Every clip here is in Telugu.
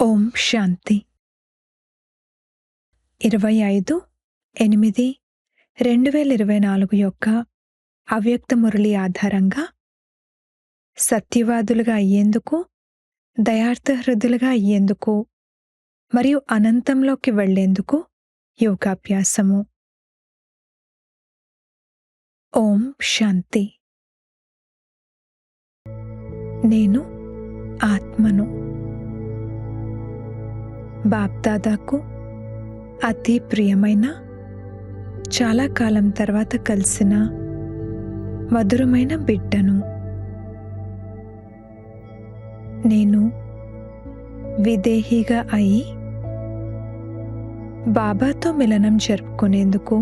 ఓం శాంతి. ఇరవై ఐదు ఎనిమిది రెండు వేల ఇరవై నాలుగు యొక్క అవ్యక్త మురళి ఆధారంగా సత్యవాదులుగా అయ్యేందుకు దయార్థహృదులుగా అయ్యేందుకు మరియు అనంతంలోకి వెళ్ళేందుకు యోగాభ్యాసము. ఓం శాంతి. నేను ఆత్మను. బాప్దాదాకు అతి ప్రియమైన చాలా కాలం తర్వాత కలిసిన మధురమైన బిడ్డను. నేను విదేహిగా అయి బాబాతో మిలనం జరుపుకునేందుకు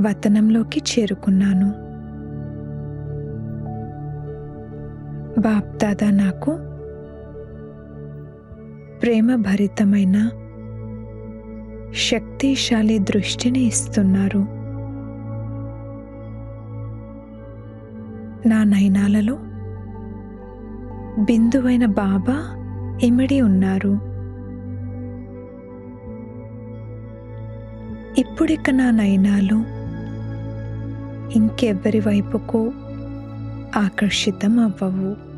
వతనంలోకి చేరుకున్నాను. బాప్దాదా నాకు ప్రేమభరితమైన శక్తిశాలి దృష్టిని ఇస్తున్నారు. నా నయనాలలో బిందువైన బాబా ఇమిడి ఉన్నారు. ఇప్పుడిక నా నయనాలు ఇంకెవ్వరి వైపుకు ఆకర్షితం అవ్వవు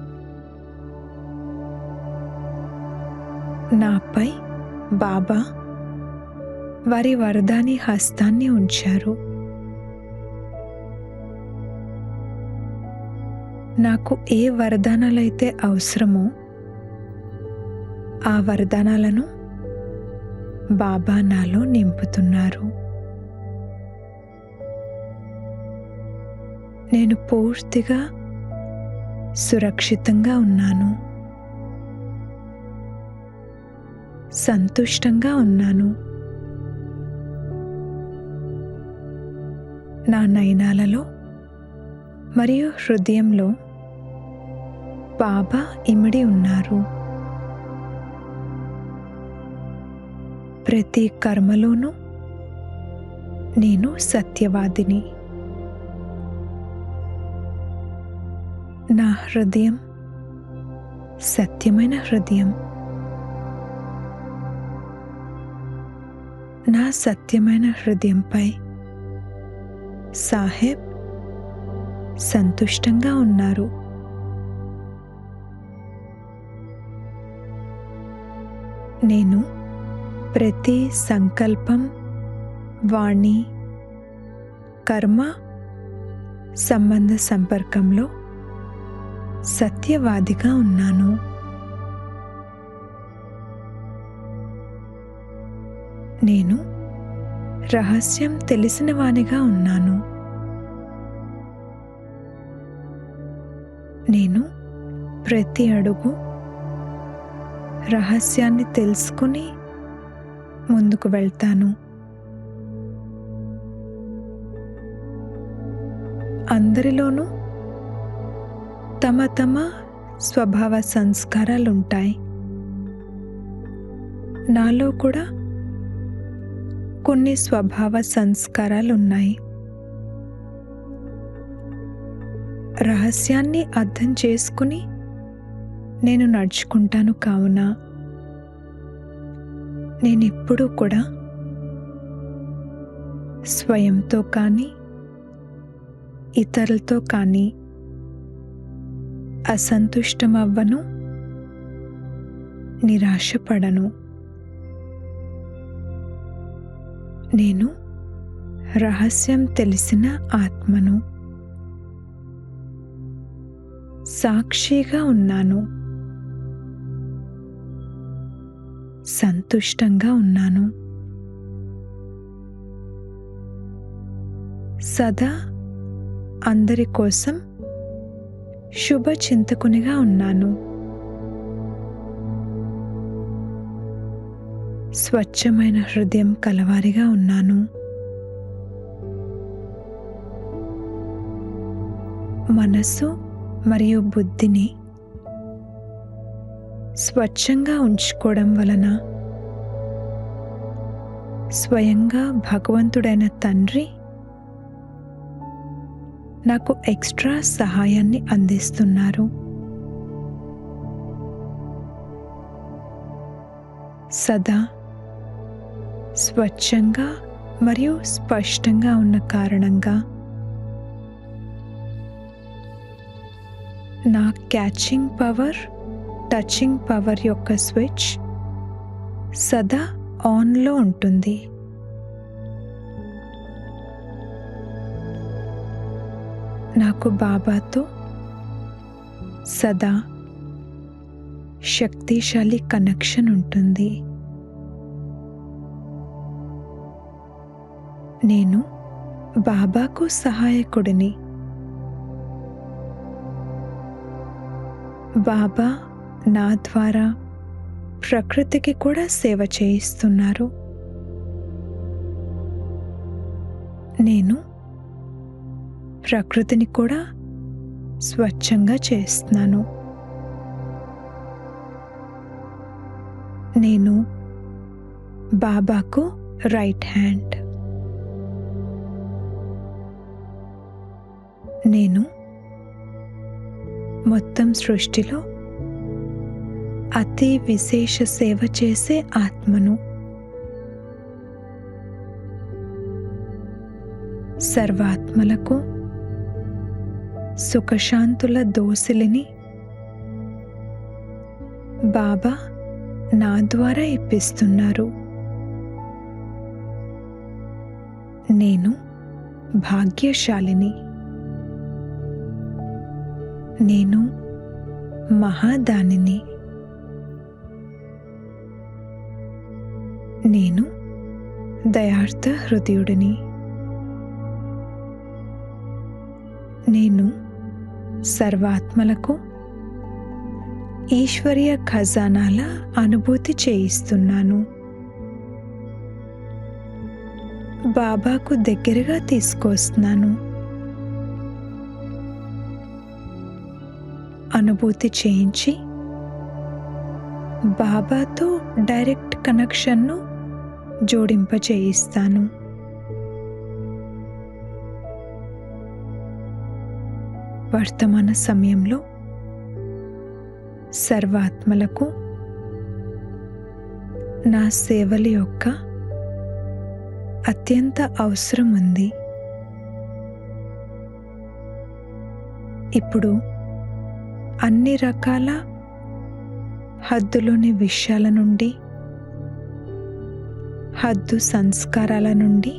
నాపై బాబా వారి వరదాని హస్తాన్ని ఉంచారు. నాకు ఏ వరదానాలైతే అవసరమో ఆ వరదానాలను బాబా నాలో నింపుతున్నారు. నేను పూర్తిగా సురక్షితంగా ఉన్నాను. సంతుష్టంగా ఉన్నాను. నా నయనాలలో మరియు హృదయంలో బాబా ఇమిడి ఉన్నారు. ప్రతి కర్మలోనూ నేను సత్యవాదిని. నా హృదయం సత్యమైన హృదయం. నా సత్యమైన హృదయంపై. సాహెబ్ సంతుష్టంగా ఉన్నారు. నేను ప్రతి సంకల్పం వాణి కర్మ సంబంధ సంపర్కంలో సత్యవాదిగా ఉన్నాను. నేను రహస్యం తెలిసిన వానిగా ఉన్నాను. నేను ప్రతి అడుగు రహస్యాన్ని తెలుసుకుని ముందుకు వెళ్తాను. అందరిలోనూ తమ తమ స్వభావ సంస్కారాలుంటాయి. నాలో కూడా కొన్ని స్వభావ సంస్కారాలు ఉన్నాయి రహస్యాన్ని అర్థం చేసుకుని నేను నడుచుకుంటాను కావున. నేనెప్పుడూ కూడా స్వయంతో కానీ ఇతరులతో కానీ అసంతుష్టమవ్వను నిరాశపడను. నేను రహస్యం తెలిసిన ఆత్మను సాక్షిగా ఉన్నాను. సంతుష్టంగా ఉన్నాను. సదా అందరి కోసం శుభ చింతకునిగా ఉన్నాను. స్వచ్ఛమైన హృదయం కలవారిగా ఉన్నాను. మనస్సు మరియు బుద్ధిని స్వచ్ఛంగా ఉంచుకోవడం వలన స్వయంగా భగవంతుడైన తండ్రి నాకు ఎక్స్ట్రా సహాయాన్ని అందిస్తున్నారు. సదా స్వచ్ఛంగా మరియు స్పష్టంగా ఉన్న కారణంగా నా క్యాచింగ్ పవర్ టచింగ్ పవర్ యొక్క స్విచ్ సదా ఆన్లో ఉంటుంది. నాకు బాబాతో సదా శక్తిశాలి కనెక్షన్ ఉంటుంది. నేను బాబాకు సహాయకుడిని. బాబా నా ద్వారా ప్రకృతికి కూడా సేవ చేయిస్తున్నారు. నేను ప్రకృతిని కూడా స్వచ్ఛంగా చేస్తున్నాను. నేను బాబాకు రైట్ హ్యాండ్. నేను మొత్తం సృష్టిలో అతి విశేష సేవ చేసే ఆత్మను. సర్వాత్మలకు సుఖశాంతుల దోసిలిని బాబా నా ద్వారా ఇప్పిస్తున్నారు. నేను భాగ్యశాలిని. నేను మహాదానిని. నేను దయార్థ హృదయుడిని. నేను సర్వాత్మలకు ఈశ్వరీయ ఖజానాల అనుభూతి చేయిస్తున్నాను. బాబాకు దగ్గరగా తీసుకొస్తున్నాను. అనుభూతి చేయించి బాబాతో డైరెక్ట్ కనెక్షన్ను జోడింపచేయిస్తాను వర్తమాన సమయంలో సర్వాత్మలకు నా సేవల యొక్క అత్యంత అవసరం ఉంది ఇప్పుడు అన్ని రకాల హద్దులోని విషయాల నుండి హద్దు సంస్కారాల నుండి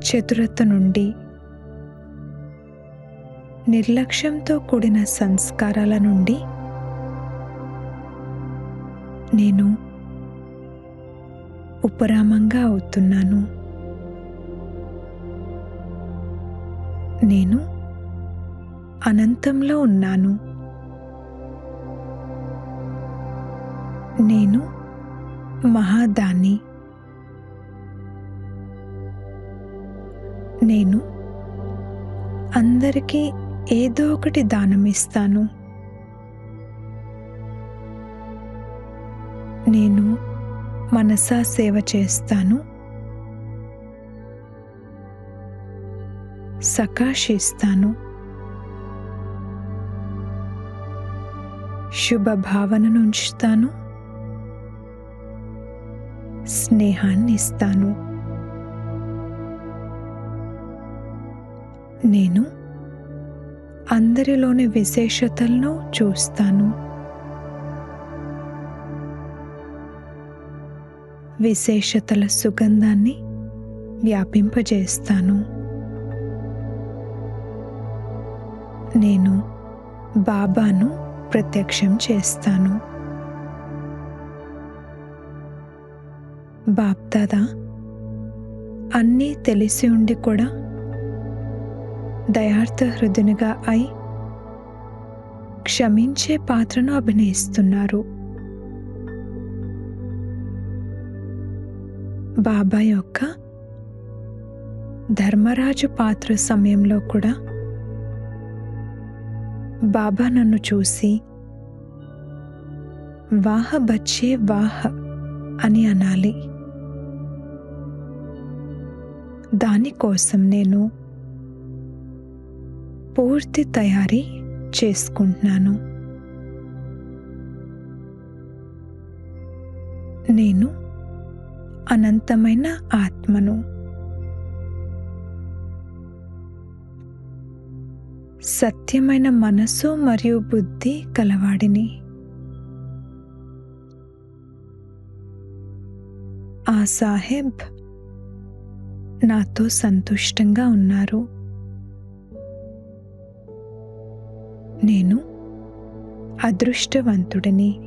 చతురత నుండి నిర్లక్ష్యంతో కూడిన సంస్కారాల నుండి నేను ఉపరామంగా అవుతున్నాను. నేను అనంతంలో ఉన్నాను. నేను మహాదాని. నేను అందరికీ ఏదో ఒకటి దానం ఇస్తాను నేను మనసా సేవ చేస్తాను. సకాశిస్తాను. శుభ భావనను ఉంచుతాను. స్నేహాన్ని ఇస్తాను. నేను అందరిలోని విశేషతలను చూస్తాను. విశేషతల సుగంధాన్ని వ్యాపింపజేస్తాను. నేను బాబాను ప్రత్యక్షం చేస్తాను. బాప్దాదా అన్నీ తెలిసి ఉండి కూడా దయార్థ హృదునిగా అయి క్షమించే పాత్రను అభినయిస్తున్నారు. బాబా యొక్క ధర్మరాజు పాత్ర సమయంలో కూడా బాబా నన్ను చూసి వాహ బచ్చే వాహ అని అనాలి. దానికోసం నేను పూర్తి తయారీ చేసుకుంటున్నాను. నేను అనంతమైన ఆత్మను సత్యమైన మనసు మరియు బుద్ధి కలవాడిని. ఆ సాహెబ్ నాతో సంతుష్టంగా ఉన్నారు. నేను అదృష్టవంతుడిని.